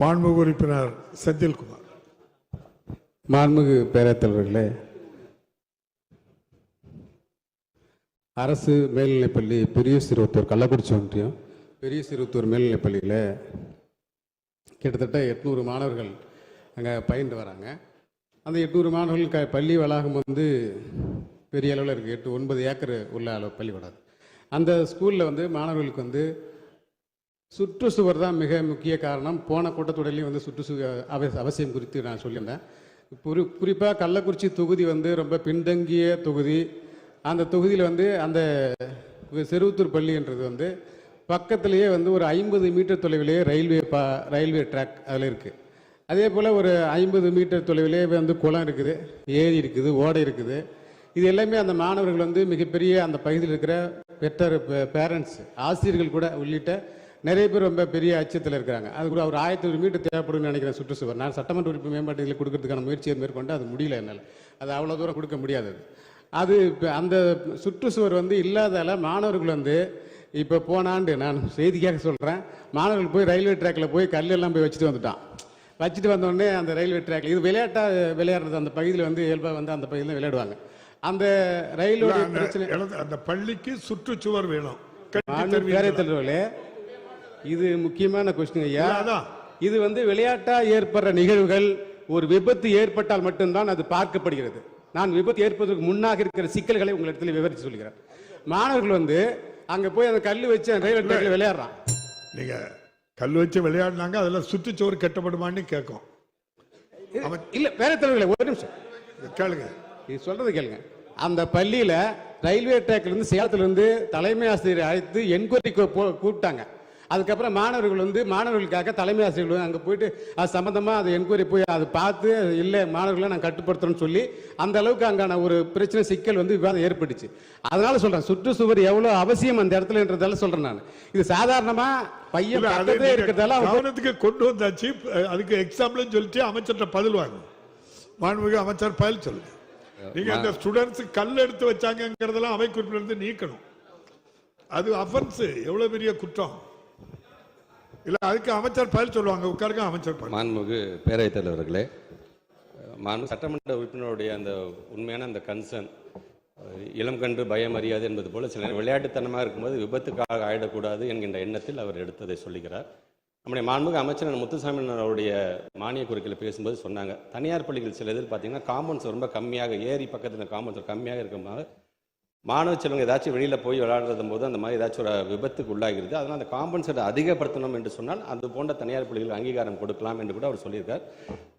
மாண்புமிகு உறுப்பினர் செந்தில்குமார். மாண்புமிகு பேரத்தலைவர்களே அரசு மேல்நிலைப்பள்ளி பெரிய சிறுவத்தூர் கள்ளக்குறிச்சி ஒன்றியம் பெரிய சிறுவத்தூர் மேல்நிலைப்பள்ளியில் கிட்டத்தட்ட எட்நூறு மாணவர்கள் அங்கே பயின்று வராங்க. அந்த எட்நூறு மாணவர்கள் க பள்ளி வளாகம் வந்து பெரிய அளவில் இருக்குது எட்டு ஒன்பது ஏக்கர் உள்ள அளவு பள்ளிக்கூடம் அந்த ஸ்கூலில் வந்து மாணவர்களுக்கு வந்து சுற்றுச்சுவர் தான் மிக முக்கிய காரணம். போன கூட்டத்தொடரிலையும் வந்து சுற்றுச்சுவர் அவசியம் குறித்து நான் சொல்லியிருந்தேன். குறி குறிப்பாக கள்ளக்குறிச்சி தொகுதி வந்து ரொம்ப பின்தங்கிய தொகுதி. அந்த தொகுதியில் வந்து அந்த செருவத்தூர் பள்ளின்றது வந்து பக்கத்திலேயே வந்து ஒரு ஐம்பது மீட்டர் தொலைவிலேயே ரயில்வே பா ரயில்வே ட்ராக் அதில் இருக்குது அதே போல் ஒரு ஐம்பது மீட்டர் தொலைவிலே வந்து குளம் இருக்குது ஏரி இருக்குது ஓடை இருக்குது. இது எல்லாமே அந்த மாணவர்கள் வந்து மிகப்பெரிய அந்த பகுதியில் இருக்கிற பெற்றர் பேரண்ட்ஸ் ஆசிரியர்கள் கூட உள்ளிட்ட நிறைய பேர் ரொம்ப பெரிய அச்சத்தில் இருக்கிறாங்க. அது கூட ஒரு ஆயிரத்தி ஒரு மீட்டர் தேவைப்படும்னு நினைக்கிறேன் சுற்றுச்சுவர். நான் சட்டமன்ற உறுப்பு மேம்பாட்டு இதில் கொடுக்கறதுக்கான முயற்சியை மேற்கொண்டு அது முடியல என்னால். அது அவ்வளோ தூரம் கொடுக்க முடியாது அது. இப்போ அந்த சுற்றுச்சுவர் வந்து இல்லாதால மாணவர்கள் வந்து இப்போ போன ஆண்டு நான் செய்திக்காக சொல்கிறேன் மாணவர்கள் போய் ரயில்வே ட்ராக்கில் போய் கல்லெல்லாம் போய் வச்சுட்டு வந்துட்டான். வச்சுட்டு வந்த உடனே அந்த ரயில்வே ட்ராக்ல இது விளையாட்டா விளையாடுறது அந்த பகுதியில் வந்து இயல்பாக வந்து அந்த பகுதியில் விளையாடுவாங்க. அந்த அந்த பிரச்சனை அந்த பள்ளிக்கு சுற்றுச்சுவர் வேணும்? பேரவைத் தலைவர்களே இது முக்கியமான கொஸ்டின் ஐயா. அதான். இது வந்து விளையாட்டா ஏற்படுற நிகழ்வுகள் ஒரு விபத்து ஏற்பட்டால் மட்டும்தான் அது பார்க்கப்படுகிறது. நான் விபத்து ஏற்படுவதற்கு முன்னாக இருக்கிற சிக்கல்களை உங்களிடத்தில் விவரித்து சொல்கிறேன். மாணவர்கள் வந்து அங்க போய் அந்த கல்லு வச்சு ரயில்வே ட்ராக்ல விளையாடுறான். நீங்க கல் வச்சு விளையாடினாங்க அதுல சுற்றுச்சுவர் கட்டப்படுமான்னு கேட்கும். இல்ல பேரவைத் தலைவர்களே ஒரு நிமிஷம். கேளுங்க. இது சொல்றது கேளுங்க. அந்த பள்ளியில ரயில்வே ட்ராக்ல இருந்து சேலத்துல இருந்து தலைமை ஆசிரியரை அழைத்து என்கொயரி கூப்பிட்டாங்க. அதுக்கப்புறம் மாணவர்கள் வந்து மாணவர்களுக்காக தலைமை ஆசிரியர்கள் அங்க போயிட்டு அது சம்பந்தமா அது என்கொயரி போய் அதை பார்த்து இல்ல மாணவர்களை நான் கட்டுப்படுத்துறேன்னு சொல்லி அந்த அளவுக்கு அங்கான ஒரு பிரச்சனை சிக்கல் வந்து விவாதம் ஏற்பட்டுச்சு. அதனால சொல்றேன் சுற்றுச்சுவர் எவ்வளவு அவசியம் அந்த இடத்துலன்றதால சொல்றேன் நான். இது சாதாரணமா பையன் இருக்கிறதால கவனத்துக்கு கொண்டு வந்தாச்சு. அதுக்கு எக்ஸாம்பிள் சொல்லிட்டு அமைச்சர்கிட்ட பதில் வாங்க மாண்புமிகு அமைச்சர் பதில் சொல்லுங்க. நீங்க இந்த ஸ்டூடெண்ட்ஸ் கல் எடுத்து வச்சாங்கங்கிறதெல்லாம் அவை குறிப்பிலிருந்து நீக்கணும். அது அஃபென்ஸ் எவ்வளவு பெரிய குற்றம்? இல்லை அதுக்கு அமைச்சர் பதில் சொல்லுவாங்க. உட்காருங்க அமைச்சர் மாண்புமிகு பேரவைத் தலைவர்களே மாண்பு சட்டமன்ற உறுப்பினருடைய அந்த உண்மையான அந்த கன்சர்ன் இளம் கன்று பயம் அறியாது என்பது போல சில விளையாட்டுத்தனமாக இருக்கும்போது விபத்துக்காக ஆயிடக்கூடாது என்கின்ற எண்ணத்தில் அவர் எடுத்ததை சொல்லுகிறார். நம்முடைய மாண்புமிகு அமைச்சர் முத்துசாமி அவருடைய மானிய கோரிக்கையில் பேசும்போது சொன்னாங்க. தனியார் பள்ளிகள் சில இதில் பார்த்தீங்கன்னா காம்பவுண்ட்ஸ் ரொம்ப கம்மியாக ஏரி பக்கத்தில் காம்பவுண்ட்ஸ் கம்மியாக இருக்கும்போது மாணவ செல்வங்க ஏதாச்சும் வெளியில் போய் விளையாடுறது போது அந்த மாதிரி ஏதாச்சும் ஒரு விபத்துக்கு உள்ளாகிறது அதனால் அந்த காம்பன்சேட் அதிகப்படுத்தணும் என்று சொன்னால் அது போன்ற தனியார் பள்ளிகளுக்கு அங்கீகாரம் கொடுக்கலாம் என்று கூட அவர் சொல்லியிருக்கார்.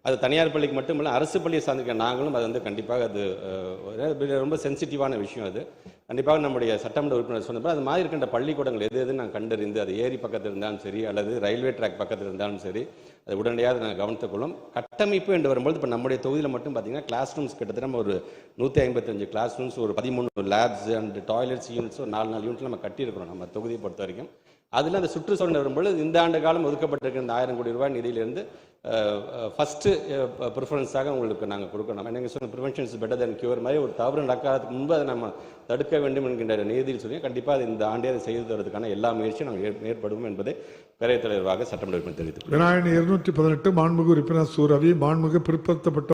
அது தனியார் பள்ளிக்கு மட்டுமல்ல அரசு பள்ளியை சார்ந்திருக்க நாங்களும் அது வந்து கண்டிப்பாக அது ரொம்ப சென்சிட்டிவான விஷயம் அது. கண்டிப்பாக நம்முடைய சட்டமன்ற உறுப்பினர் சொன்னப்போ அது மாதிரி இருக்கின்ற பள்ளிக்கூடங்கள் எது எது நான் கண்டறிந்து அது ஏரி பக்கத்தில் இருந்தாலும் சரி அல்லது ரயில்வே ட்ராக் பக்கத்தில் இருந்தாலும் சரி அது உடனடியாக நாங்கள் கவனித்துக்கொள்ளும் கட்டமைப்பு என்று வரும்போது இப்போ நம்முடைய தொகுதியில் மட்டும் பார்த்தீங்கன்னா கிளாஸ் ரூம்ஸ் கிட்டத்தட்ட நம்ம ஒரு நூற்றி ஐம்பத்தஞ்சு கிளாஸ் ரூம்ஸ் ஒரு பதிமூணு லேப்ஸ் அண்ட் டாய்லெட்ஸ் யூனிட்ஸ் ஒரு நாலு நாலு யூனிட் நம்ம கட்டியிருக்கிறோம் நம்ம தொகுதியை பொறுத்த வரைக்கும் அதில் அந்த சுற்றுச்சூழல் வரும்பொழுது இந்த ஆண்டு காலம் ஒதுக்கப்பட்டிருக்கிற இந்த ஆயிரம் கோடி ரூபாய் நிதியிலிருந்து ஃபஸ்ட்டு ப்ரிஃபரன்ஸாக உங்களுக்கு நாங்கள் கொடுக்கணும். நீங்கள் சொன்ன prevention is better than cure மாதிரி ஒரு தவறு நடக்காததுக்கு முன்பு அதை நம்ம தடுக்க வேண்டும் என்கின்ற நீதியில் சொல்லி கண்டிப்பாக அது இந்த ஆண்டே அதை செய்து தருவதற்கான எல்லா முயற்சியும் நாங்கள் மேற்படுவோம் என்பதை பேரவைத் தலைவராக சட்டமன்ற உறுப்பினர் விநாயகன் இருநூற்றி பதினெட்டு மாண்புமிகு உறுப்பினர் சூரவி மாண்புமிகு பிற்படுத்தப்பட்ட